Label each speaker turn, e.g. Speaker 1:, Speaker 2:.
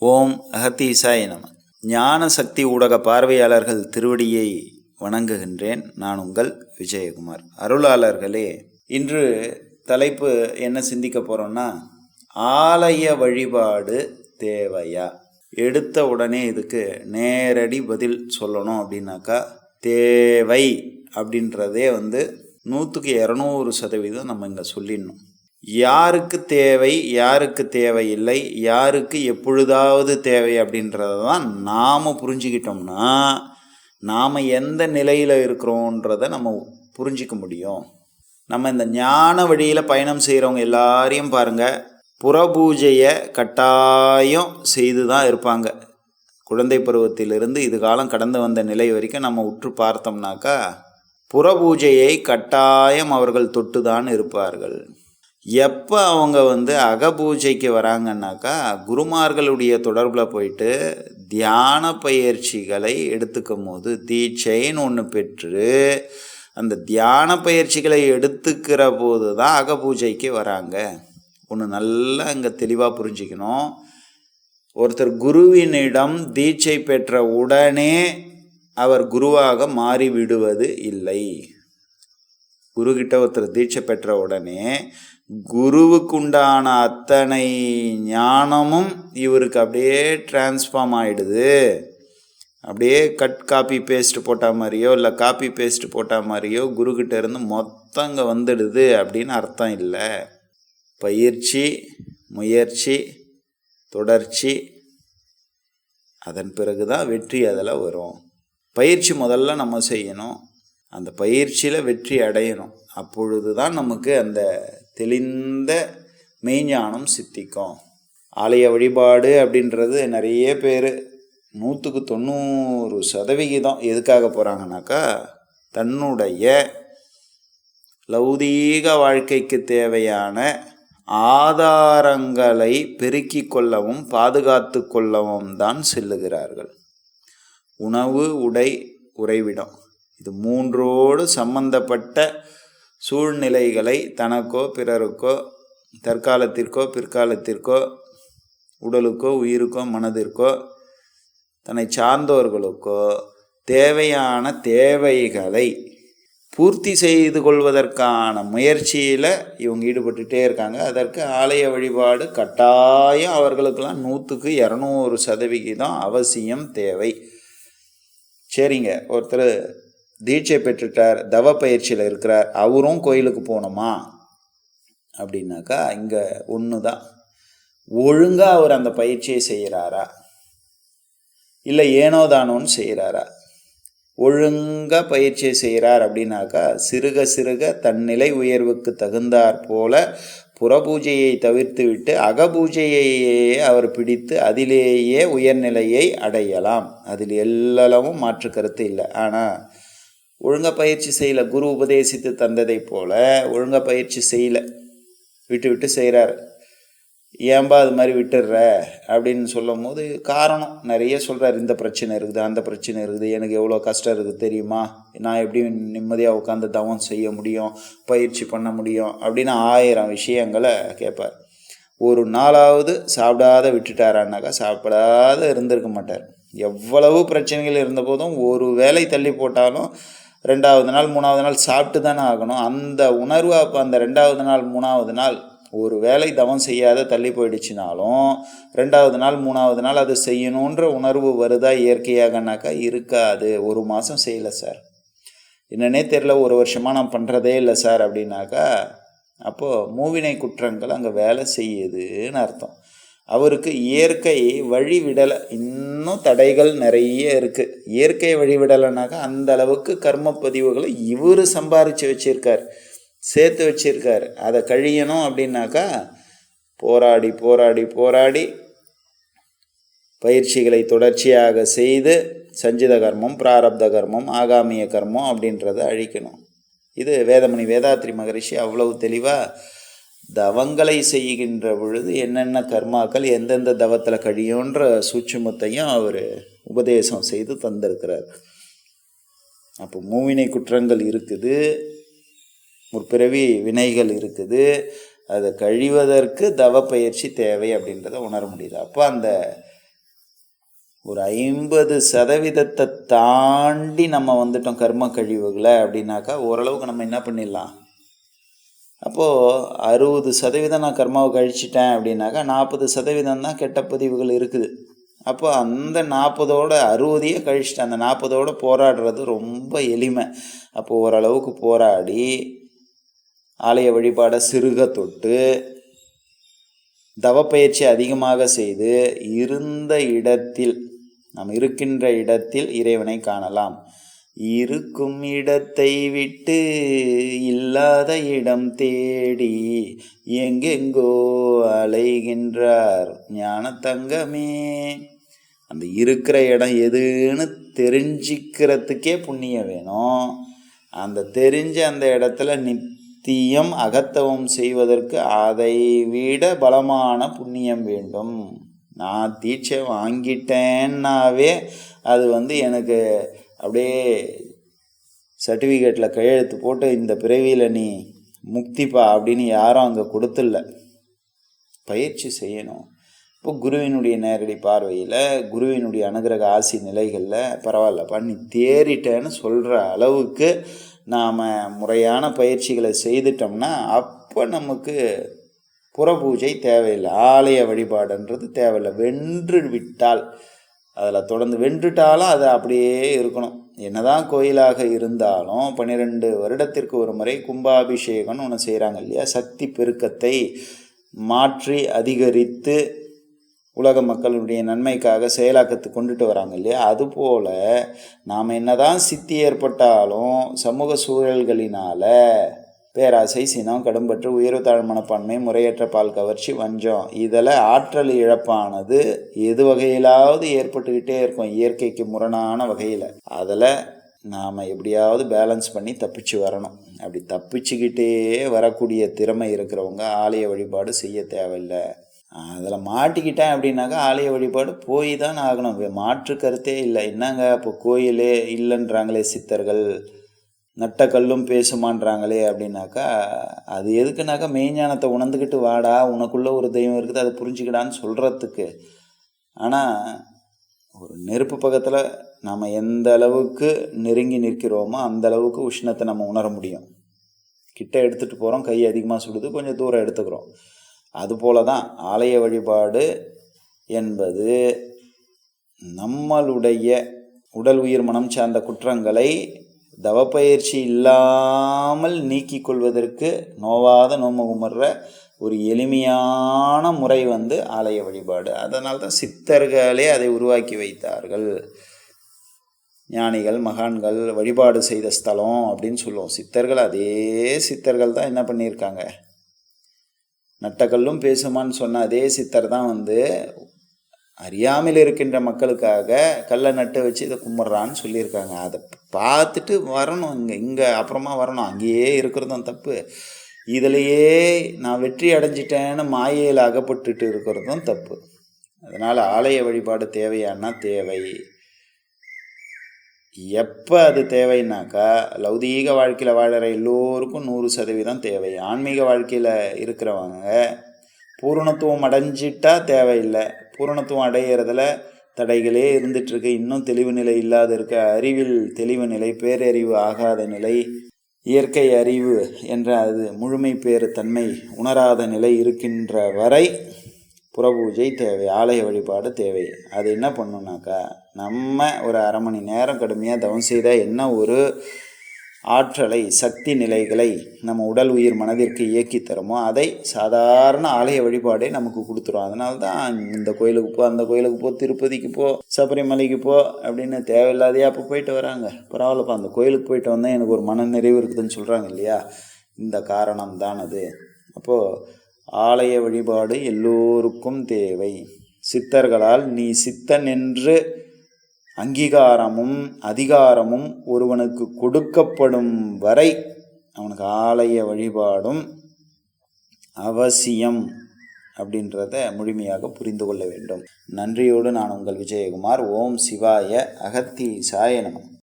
Speaker 1: ஓம் அகத்தீசாய நம. ஞான சக்தி ஊடக பார்வையாளர்கள் திருவடியை வணங்குகின்றேன். நான் உங்கள் விஜயகுமார். அருளாளர்களே இன்று தலைப்பு என்ன சிந்திக்க போகிறோம்னா ஆலய வழிபாடு தேவையா? எடுத்த உடனே இதுக்கு நேரடி பதில் சொல்லணும் அப்படின்னாக்கா தேவை அப்படின்றதே வந்து நூற்றுக்கு இரநூறு சதவீதம் நம்ம இங்கே சொல்லிடணும். யாருக்கு தேவை யாருக்கு தேவையில்லை யாருக்கு எப்பொழுதாவது தேவை அப்படின்றத தான் நாம் புரிஞ்சுக்கிட்டோம்னா நாம் எந்த நிலையில் இருக்கிறோன்றத நம்ம புரிஞ்சிக்க முடியும். நம்ம இந்த ஞான வழியில் பயணம் செய்கிறவங்க எல்லாரையும் பாருங்கள் புறபூஜையை கட்டாயம் செய்து தான் இருப்பாங்க. குழந்தை பருவத்திலிருந்து இது காலம் கடந்து வந்த நிலை வரைக்கும் நம்ம உற்று பார்த்தோம்னாக்கா புறபூஜையை கட்டாயம் அவர்கள் தொட்டுதான் இருப்பார்கள். எப்போ அவங்க வந்து அகபூஜைக்கு வராங்கன்னாக்கா குருமார்களுடைய தொடர்பில் போயிட்டு தியான பயிற்சிகளை எடுத்துக்கும் போது தீட்சைன்னு ஒன்று பெற்று அந்த தியான பயிற்சிகளை எடுத்துக்கிற போது தான் அகபூஜைக்கு வராங்க. ஒன்று நல்லா இங்கே தெளிவாக புரிஞ்சுக்கணும். ஒருத்தர் குருவினிடம் தீட்சை பெற்ற உடனே அவர் குருவாக மாறிவிடுவது இல்லை. குருக்கிட்ட ஒருத்தர் தீட்சை பெற்ற உடனே குருவுக்குண்டான அத்தனை ஞானமும் இவருக்கு அப்படியே டிரான்ஸ்ஃபார்ம் ஆகிடுது அப்படியே கட் காப்பி பேஸ்ட் போட்ட மாதிரியோ இல்லை காப்பி பேஸ்ட் போட்ட மாதிரியோ குருக்கிட்ட இருந்து மொத்தம் வந்துடுது அப்படின்னு அர்த்தம் இல்லை. பயிற்சி முயற்சி தொடர்ச்சி அதன் பிறகு தான் வெற்றி அதில் வரும். பயிற்சி முதல்ல நம்ம செய்யணும். அந்த பயிற்சியில் வெற்றி அடையணும். அப்பொழுது தான் நமக்கு அந்த தெளிந்த மெய்ஞானம் சித்திக்கும். ஆலய வழிபாடு அப்படின்றது நிறைய பேர் நூற்றுக்கு தொண்ணூறு சதவிகிதம் எதுக்காக போகிறாங்கனாக்கா தன்னுடைய லௌதீக வாழ்க்கைக்கு தேவையான ஆதாரங்களை பெருக்கி கொள்ளவும் பாதுகாத்து கொள்ளவும் தான் செல்லுகிறார்கள். உணவு உடை உறைவிடம். இது மூன்றோடு சம்பந்தப்பட்ட சூழ்நிலைகளை தனக்கோ பிறருக்கோ தற்காலத்திற்கோ பிற்காலத்திற்கோ உடலுக்கோ உயிருக்கோ மனதிற்கோ தன்னை சார்ந்தோர்களுக்கோ தேவையான தேவைகளை பூர்த்தி செய்து கொள்வதற்கான முயற்சியில் இவங்க ஈடுபட்டுட்டே இருக்காங்க. அதற்கு ஆலய வழிபாடு கட்டாயம் அவர்களுக்கெல்லாம் நூற்றுக்கு இரநூறு சதவிகிதம் அவசியம் தேவை. சரிங்க. ஒருத்தர் தீட்சை பெற்றுட்டார் தவ பயிற்சியில் இருக்கிறார் அவரும் கோயிலுக்கு போகணுமா? அப்படின்னாக்கா இங்கே ஒன்று தான் ஒழுங்காக அவர் அந்த பயிற்சியை செய்கிறாரா? இல்லை ஏனோ தானோன்னு செய்கிறாரா? ஒழுங்காக பயிற்சியை செய்கிறார் அப்படின்னாக்கா சிறுக சிறுக தன்னிலை உயர்வுக்கு தகுந்தாற் போல புறபூஜையை தவிர்த்து விட்டு அகபூஜையையே அவர் பிடித்து அதிலேயே உயர்நிலையை அடையலாம். அதில் எல்லளவும் மாற்று கருத்து இல்லை. ஆனால் ஒழுங்காக பயிற்சி செய்யலை. குரு உபதேசித்து தந்ததை போல் ஒழுங்காக பயிற்சி செய்யலை. விட்டு விட்டு செய்கிறார் ஏன்பா அது மாதிரி விட்டுடுற அப்படின்னு சொல்லும் போது காரணம் நிறைய சொல்கிறார் இந்த பிரச்சனை இருக்குது அந்த பிரச்சனை இருக்குது. எனக்கு எவ்வளோ கஷ்டம் இருக்குது தெரியுமா? நான் எப்படி நிம்மதியாக உட்காந்து தவம் செய்ய முடியும்? பயிற்சி பண்ண முடியும்? அப்படின்னு ஆயிரம் விஷயங்களை கேட்பார். ஒரு நாளாவது சாப்பிடாத விட்டுட்டாரான்னாக்கா சாப்பிடாத இருந்திருக்க மாட்டார். எவ்வளவு பிரச்சனைகள் இருந்த போதும் ஒரு வேலை தள்ளி போட்டாலும் ரெண்டாவது நாள் மூணாவது நாள் சாப்பிட்டு தானே ஆகணும். அந்த உணர்வு அப்போ அந்த ரெண்டாவது நாள் மூணாவது நாள் ஒரு வேலை தவம் செய்யாத தள்ளி போயிடுச்சுனாலும் ரெண்டாவது நாள் மூணாவது நாள் அது செய்யணுன்ற உணர்வு வருதா இயற்கையாகனாக்கா? இருக்காது. ஒரு மாதம் செய்யலை சார். என்னன்னே தெரில ஒரு வருஷமாக நான் பண்ணுறதே இல்லை சார் அப்படின்னாக்கா அப்போது மூவினை குற்றங்கள் அங்கே வேலை செய்யுதுன்னு அர்த்தம். அவருக்கு இயற்கை வழி விடலை இன்னும் தடைகள் நிறைய இருக்குது இயற்கை வழிவிடலைனாக்கா அந்த அளவுக்கு கர்ம பதிவுகளை இவர் சம்பாரித்து வச்சுருக்கார். சேர்த்து வச்சிருக்கார். அதை கழியணும் அப்படின்னாக்கா போராடி போராடி போராடி பயிற்சிகளை தொடர்ச்சியாக செய்து சஞ்சித கர்மம் பிராரப்த கர்மம் ஆகாமிய கர்மம் அப்படின்றத அழிக்கணும். இது வேதமணி வேதாத்ரி மகரிஷி அவ்வளவு தெளிவாக தவங்களை செய்கின்ற பொழுது என்னென்ன கர்மாக்கள் எந்தெந்த தவத்தில் கழியுன்ற சூட்சுமத்தையும் அவர் உபதேசம் செய்து தந்திருக்கிறார். அப்போ மூவினை குற்றங்கள் இருக்குது முற்பிறவி வினைகள் இருக்குது அதை கழிவதற்கு தவ பயிற்சி தேவை அப்படின்றத உணர முடியுது. அப்போ அந்த ஒரு ஐம்பது சதவீதத்தை தாண்டி நம்ம வந்துட்டோம் கர்ம கழிவுகளை அப்படின்னாக்கா ஓரளவுக்கு நம்ம என்ன பண்ணிடலாம்? அப்போது அறுபது சதவீதம் நான் கர்மாவை கழிச்சிட்டேன் அப்படின்னாக்கா நாற்பது சதவீதம் தான் கெட்ட பதிவுகள் இருக்குது. அப்போ அந்த நாற்பதோட அறுபதையே கழிச்சிட்டு அந்த நாற்பதோட போராடுறது ரொம்ப எளிமை. அப்போது ஓரளவுக்கு போராடி ஆலய வழிபாடை சிறுக தொட்டு தவப்பயிற்சி அதிகமாக செய்து இருந்த இடத்தில் நாம் இருக்கின்ற இடத்தில் இறைவனை காணலாம். இருக்கும் இடத்தை விட்டு இல்லாத இடம் தேடி எங்கெங்கோ அலைகின்றார் ஞான தங்கமே அந்த இருக்கிற இடம் எதுன்னு தெரிஞ்சிக்கிறதுக்கே புண்ணியம் வேணும். அந்த தெரிஞ்ச அந்த இடத்துல நித்தியம் அகத்தவம் செய்வதற்கு அதை விட பலமான புண்ணியம் வேண்டும். நான் தீட்சை வாங்கிட்டேன்னாவே அது வந்து எனக்கு அப்படியே சர்டிஃபிகேட்டில் கையெழுத்து போட்டு இந்த பிறவியில் நீ முக்திப்பா அப்படின்னு யாரும் அங்கே கொடுத்துல்ல. பயிற்சி செய்யணும். இப்போ குருவினுடைய நேரடி பார்வையில் குருவினுடைய அனுகிரக ஆசி நிலைகளில் பரவாயில்லப்பா நீ தேறிட்டேன்னு சொல்கிற அளவுக்கு நாம் முறையான பயிற்சிகளை செய்துட்டோம்னா அப்போ நமக்கு புற பூஜை தேவையில்லை. ஆலய வழிபாடுன்றது தேவையில்லை. வென்று விட்டால் அதில் தொடர்ந்து வென்றுட்டாலும் அது அப்படியே இருக்கணும். என்னதான் கோயிலாக இருந்தாலும் பன்னிரெண்டு வருடத்திற்கு ஒரு முறை கும்பாபிஷேகம்னு ஒன்று செய்கிறாங்க இல்லையா? சக்தி பெருக்கத்தை மாற்றி அதிகரித்து உலக மக்களுடைய நன்மைக்காக செயலாக்கத்து கொண்டுட்டு வராங்க இல்லையா? அதுபோல் நாம் என்னதான் சித்தி ஏற்பட்டாலும் சமூக சூழல்களினால் பேராசை சினம் கடும்பற்று உயர்வு தாழ் மனப்பான்மை முறையற்ற பால் கவர்ச்சி வஞ்சம். இதில் ஆற்றல் இழப்பானது எது வகையிலாவது ஏற்பட்டுக்கிட்டே இருக்கும் இயற்கைக்கு முரணான வகையில். அதில் நாம் எப்படியாவது பேலன்ஸ் பண்ணி தப்பிச்சு வரணும். அப்படி தப்பிச்சுக்கிட்டே வரக்கூடிய திறமை இருக்கிறவங்க ஆலய வழிபாடு செய்ய தேவையில்லை. அதில் மாட்டிக்கிட்டேன் அப்படின்னாக்கா ஆலய வழிபாடு போய் தான் ஆகணும். மாற்று கருத்தே இல்லை. என்னங்க இப்போ கோயிலே இல்லைன்றாங்களே சித்தர்கள். நட்ட கல்லும் பேசுமான்றாங்களே அப்படின்னாக்கா அது எதுக்குனாக்கா மெய்ஞானத்தை உணர்ந்துக்கிட்டு வாடா உனக்குள்ளே ஒரு தெய்வம் இருக்குது அதை புரிஞ்சுக்கிடான்னு சொல்கிறதுக்கு ஆனால் ஒரு நெருப்பு பக்கத்தில் நாம் எந்த அளவுக்கு நெருங்கி நிற்கிறோமோ அந்த அளவுக்கு உஷ்ணத்தை நம்ம உணர முடியும். கிட்ட எடுத்துகிட்டு போகிறோம் கை அதிகமாக சுடுது கொஞ்சம் தூரம் எடுத்துக்கிறோம். அதுபோல தான் ஆலய வழிபாடு என்பது நம்மளுடைய உடல் உயிர் மனம் சார்ந்த குற்றங்களை தவப்பயிற்சி இல்லாமல் நீக்கிக் கொள்வதற்கு நோவாத நோம உமர்ற ஒரு எளிமையான முறை வந்து ஆலய வழிபாடு. அதனால் தான் சித்தர்களே அதை உருவாக்கி வைத்தார்கள். ஞானிகள் மகான்கள் வழிபாடு செய்த ஸ்தலம் அப்படின்னு சொல்லுவோம். சித்தர்கள் அதே சித்தர்கள் தான் என்ன பண்ணியிருக்காங்க? நட்டக்கல்லும் பேசுமான்னு சொன்ன அதே சித்தர் தான் வந்து அறியாமல் இருக்கின்ற மக்களுக்காக கல்லை நட்டு வச்சு இதை கும்பிட்றான்னு சொல்லியிருக்காங்க. அதை பார்த்துட்டு வரணும் இங்கே இங்கே அப்புறமா வரணும். அங்கேயே இருக்கிறதும் தப்பு. இதிலையே நான் வெற்றி அடைஞ்சிட்டேன்னு மாயையில் அகப்பட்டுட்டு இருக்கிறதும் தப்பு. அதனால் ஆலய வழிபாடு தேவையானா தேவை. எப்போ அது தேவைன்னாக்கா லௌதீக வாழ்க்கையில் வாழற எல்லோருக்கும் நூறு சதவீதம் தேவை. ஆன்மீக வாழ்க்கையில் இருக்கிறவங்க பூரணத்துவம் அடைஞ்சிட்டா தேவையில்லை. பூரணத்துவம் அடையிறதுல தடைகளே இருந்துகிட்ருக்கு இன்னும் தெளிவு நிலை இல்லாத இருக்க அறிவில் தெளிவு நிலை பேரறிவு ஆகாத நிலை இயற்கை அறிவு என்ற அது முழுமை பேறு தன்மை உணராத நிலை இருக்கின்ற வரை புறபூஜை தேவை ஆலய வழிபாடு தேவை. அது என்ன பண்ணுனாக்கா நம்ம ஒரு அரை மணி நேரம் கடுமையாக தவம் செய்தால் என்ன ஒரு ஆற்றலை சக்தி நிலைகளை நம்ம உடல் உயிர் மனதிற்கு இயக்கி தருமோ அதை சாதாரண ஆலய வழிபாடே நமக்கு கொடுத்துரும். அதனால தான் இந்த கோயிலுக்கு போ அந்த கோயிலுக்கு போ திருப்பதிக்கு போ சபரிமலைக்கு போ அப்படின்னு தேவையில்லாதையா அப்போ போயிட்டு வராங்க. பரவாயில்லப்பா அந்த கோயிலுக்கு போயிட்டு வந்தால் எனக்கு ஒரு மன நிறைவு இருக்குதுன்னு சொல்கிறாங்க இல்லையா? இந்த காரணம் தான் அது. அப்போது ஆலய வழிபாடு எல்லோருக்கும் தேவை. சித்தர்களால் நீ சித்தன் என்று அங்கீகாரமும் அதிகாரமும் ஒருவனுக்கு கொடுக்கப்படும் வரை அவனுக்கு ஆலய வழிபாடும் அவசியம் அப்படின்றத முழுமையாக புரிந்து கொள்ள வேண்டும். நன்றியோடு நான் உங்கள் விஜயகுமார். ஓம் சிவாய அகத்தி சாய நமம்